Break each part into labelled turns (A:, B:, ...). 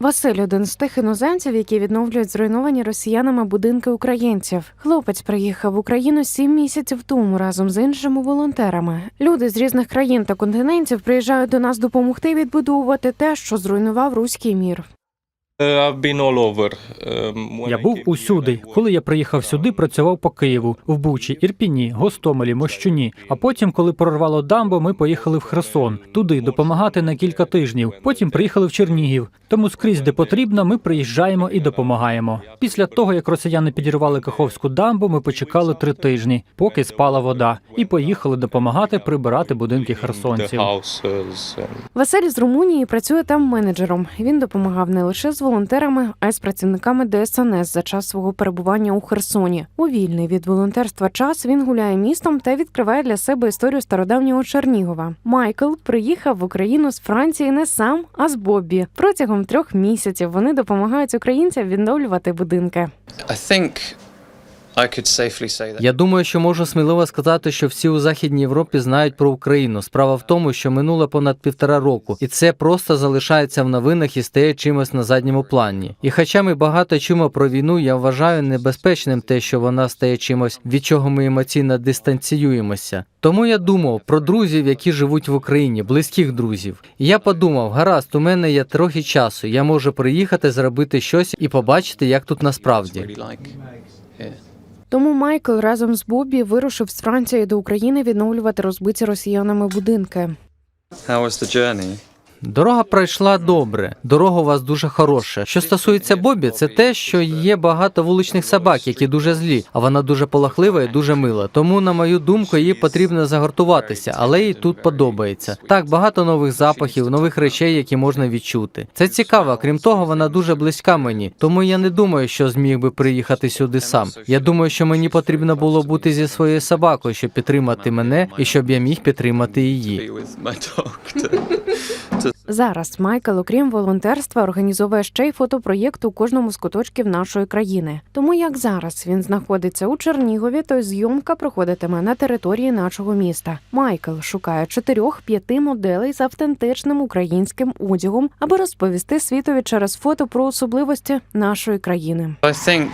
A: Василь один з тих іноземців, які відновлюють зруйновані росіянами будинки українців. Хлопець приїхав в Україну сім місяців тому разом з іншими волонтерами. Люди з різних країн та континентів приїжджають до нас допомогти відбудовувати те, що зруйнував руський мір.
B: Я був усюди. Коли я приїхав сюди, працював по Києву, в Бучі, Ірпіні, Гостомелі, Мощуні. А потім, коли прорвало дамбу, ми поїхали в Херсон, туди допомагати на кілька тижнів. Потім приїхали в Чернігів. Тому скрізь, де потрібно, ми приїжджаємо і допомагаємо. Після того, як росіяни підірвали Каховську дамбу, ми почекали три тижні, поки спала вода, і поїхали допомагати прибирати будинки херсонців.
A: Василь з Румунії працює там менеджером. Він допомагав не лише з волонтерами, а й з працівниками ДСНС за час свого перебування у Херсоні. У вільний від волонтерства час він гуляє містом та відкриває для себе історію стародавнього Чернігова. Майкл приїхав в Україну з Франції не сам, а з Боббі. Протягом трьох місяців вони допомагають українцям відновлювати будинки.
C: I think
D: Я думаю, що можу сміливо сказати, що всі у Західній Європі знають про Україну. Справа в тому, що минуло понад півтора року, і це просто залишається в новинах і стає чимось на задньому плані. І хоча ми багато чуємо про війну, я вважаю небезпечним те, що вона стає чимось, від чого ми емоційно дистанціюємося. Тому я думав про друзів, які живуть в Україні, близьких друзів. І я подумав, гаразд, у мене є трохи часу. Я можу приїхати, зробити щось і побачити, як тут насправді.
A: Тому Майкл разом з Бобі вирушив з Франції до України відновлювати розбиті росіянами будинки.
C: How was the journey?
D: Дорога пройшла добре. Дорога у вас дуже хороша. Що стосується Бобі, це те, що є багато вуличних собак, які дуже злі, а вона дуже полахлива і дуже мила. Тому, на мою думку, їй потрібно загортуватися, але їй тут подобається. Так, багато нових запахів, нових речей, які можна відчути. Це цікаво. Крім того, вона дуже близька мені. Тому я не думаю, що зміг би приїхати сюди сам. Я думаю, що мені потрібно було бути зі своєю собакою, щоб підтримати мене і щоб я міг підтримати її.
A: Зараз Майкл, окрім волонтерства, організовує ще й фотопроєкт у кожному з куточків нашої країни. Тому як зараз він знаходиться у Чернігові, то зйомка проходитиме на території нашого міста. Майкл шукає чотирьох-п'яти моделей з автентичним українським одягом, аби розповісти світові через фото про особливості нашої країни.
C: I think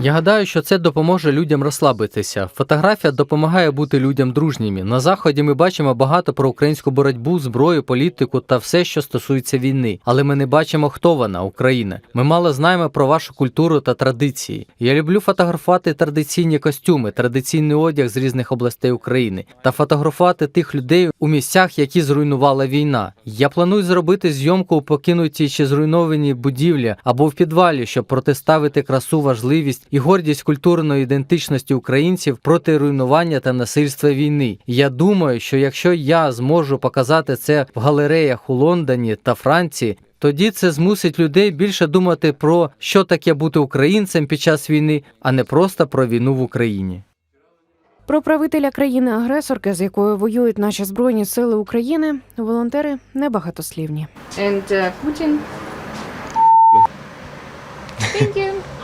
D: Я гадаю, що це допоможе людям розслабитися. Фотографія допомагає бути людям дружніми. На заході ми бачимо багато про українську боротьбу, зброю, політику та все, що стосується війни. Але ми не бачимо, хто вона, Україна. Ми мало знаємо про вашу культуру та традиції. Я люблю фотографувати традиційні костюми, традиційний одяг з різних областей України та фотографувати тих людей у місцях, які зруйнувала війна. Я планую зробити зйомку у покинутій чи зруйнованій будівлі або в підвалі, щоб протиставити красу, важливість і гордість культурної ідентичності українців проти руйнування та насильства війни. Я думаю, що якщо я зможу показати це в галереях у Лондоні та Франції. Тоді це змусить людей більше думати про що таке бути українцем під час війни, а не просто про війну в Україні.
A: Про правителя країни-агресорки, з якою воюють наші збройні сили України, волонтери небагатослівні.
E: And uh, Putin. Thank you.